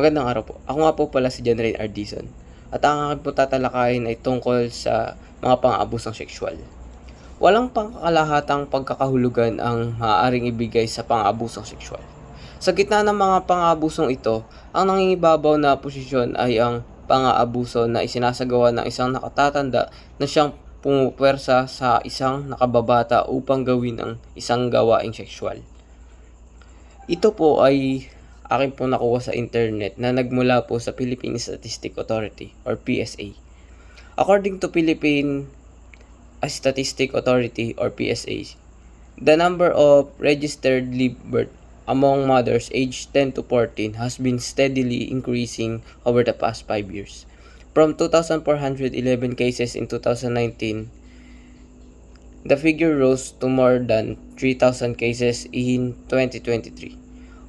Magandang araw po. Ako nga po pala si John Ray Ardison. At ang aking po tatalakayin ay tungkol sa mga pang-abusong sexual. Walang pangkalahatang pagkakahulugan ang maaaring ibigay sa pang-abusong sexual. Sa gitna ng mga pang-abusong ito, ang nangingibabaw na posisyon ay ang pang-aabuso na isinasagawa ng isang nakatatanda na siyang pumupwersa sa isang nakababata upang gawin ang isang gawaing sexual. Ito po ay akin po nakuha sa internet na nagmula po sa Philippine Statistic Authority or PSA. According to Philippine Statistic Authority or PSA, the number of registered live birth among mothers aged 10 to 14 has been steadily increasing over the past 5 years. From 2,411 cases in 2019, the figure rose to more than 3,000 cases in 2023.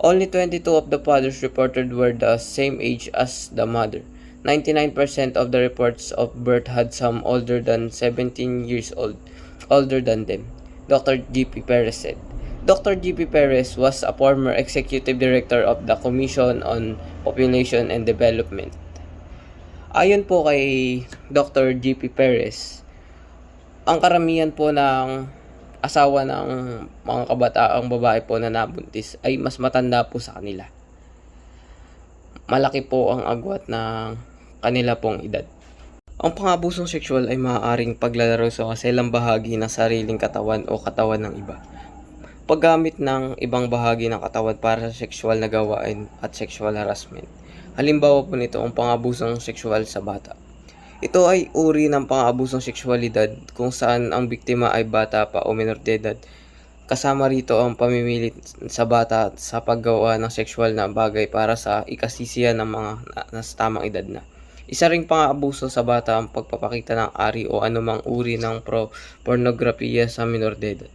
Only 22 of the fathers reported were the same age as the mother. 99% of the reports of birth had some older than 17 years old, older than them, Dr. G.P. Perez said. Dr. G.P. Perez was a former executive director of the Commission on Population and Development. Ayon po kay Dr. G.P. Perez, ang karamihan po ng asawa ng mga kabataang babae po na nabuntis ay mas matanda po sa kanila. Malaki po ang agwat ng kanila pong edad. Ang pangabusong sexual ay maaaring paglalaro sa kaselang bahagi ng sariling katawan o katawan ng iba. Paggamit ng ibang bahagi ng katawan para sa sexual na gawain at sexual harassment. Halimbawa po nito ang pangabusong sexual sa bata. Ito ay uri ng pang-abusong sexualidad kung saan ang biktima ay bata pa o minor de edad. Kasama rito ang pamimilit sa bata sa paggawa ng sexual na bagay para sa ikasisiyan ng mga na- nasa tamang edad na. Isa ring pang-abuso sa bata ang pagpapakita ng ari o anumang uri ng pro pornografiya sa minor de edad.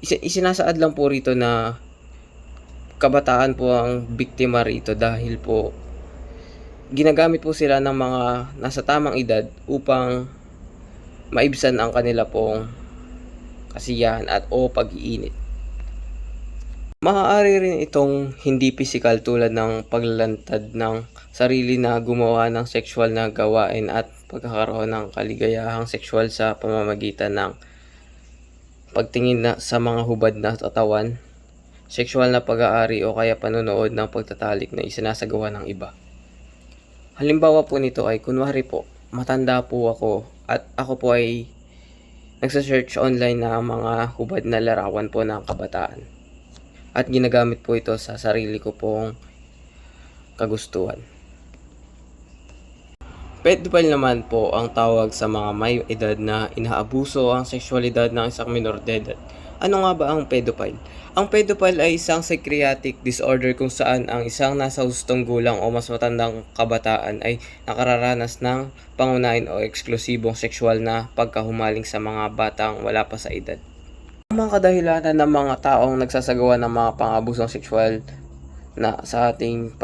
Is- isinasaad lang po rito na kabataan po ang biktima rito dahil po ginagamit po sila ng mga nasa tamang edad upang maibsan ang kanila pong kasiyahan at o pag-iinit. Maaari rin itong hindi pisikal tulad ng paglalantad ng sarili na gumawa ng sexual na gawain at pagkakaroon ng kaligayahang sexual sa pamamagitan ng pagtingin na sa mga hubad na katawan, sexual na pag-aari o kaya panonood ng pagtatalik na isinasagawa ng iba. Halimbawa po nito ay kunwari po, matanda po ako at ako po ay nagsa-search online na mga hubad na larawan po ng kabataan. At ginagamit po ito sa sarili ko pong kagustuhan. Pedophile naman po ang tawag sa mga may edad na inaabuso ang sexualidad ng isang minor de edad. Ano nga ba ang pedophile? Ang pedophile ay isang psychiatric disorder kung saan ang isang nasa hustong gulang o mas matandang kabataan ay nakararanas ng pangunahin o eksklusibong sexual na pagkahumaling sa mga batang wala pa sa edad. Ang mga kadahilanan ng mga taong nagsasagawa ng mga pang-abusong sexual na sa ating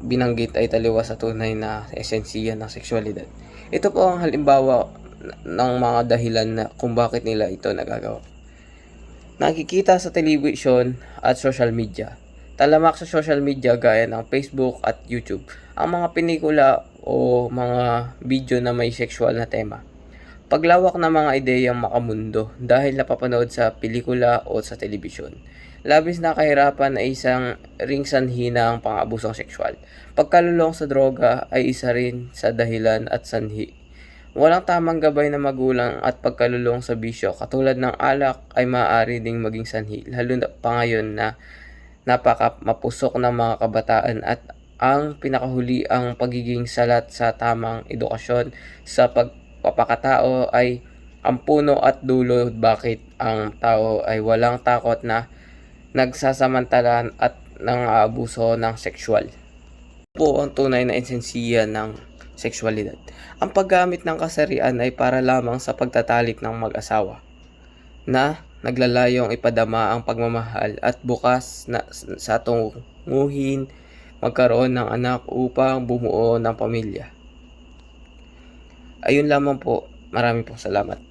binanggit ay taliwas sa tunay na esensiya ng sexualidad. Ito po ang halimbawa ng mga dahilan na kung bakit nila ito nagagawa. Nakikita sa television at social media. Talamak sa social media gaya ng Facebook at YouTube ang mga pelikula o mga video na may sexual na tema. Paglawak ng mga ideyang makamundo dahil napapanood sa pelikula o sa telebisyon. Labis na kahirapan ay isang ring sanhi ng pang-abusong sexual. Pagkalulong sa droga ay isa rin sa dahilan at sanhi. Walang tamang gabay na magulang at pagkalulong sa bisyo katulad ng alak ay maaari ding maging sanhi lalo na pa ngayon na napaka mapusok ng mga kabataan at ang pinakahuli ang pagiging salat sa tamang edukasyon sa pagpapakatao ay ang puno at dulo bakit ang tao ay walang takot na nagsasamantalan at nang-aabuso ng sexual. Po ang tunay na esensiya ng sexualidad. Ang paggamit ng kasarian ay para lamang sa pagtatalik ng mag-asawa na naglalayong ipadama ang pagmamahal at bukas na sa tunguhin magkaroon ng anak upang bumuo ng pamilya. Ayun lamang po. Maraming po salamat.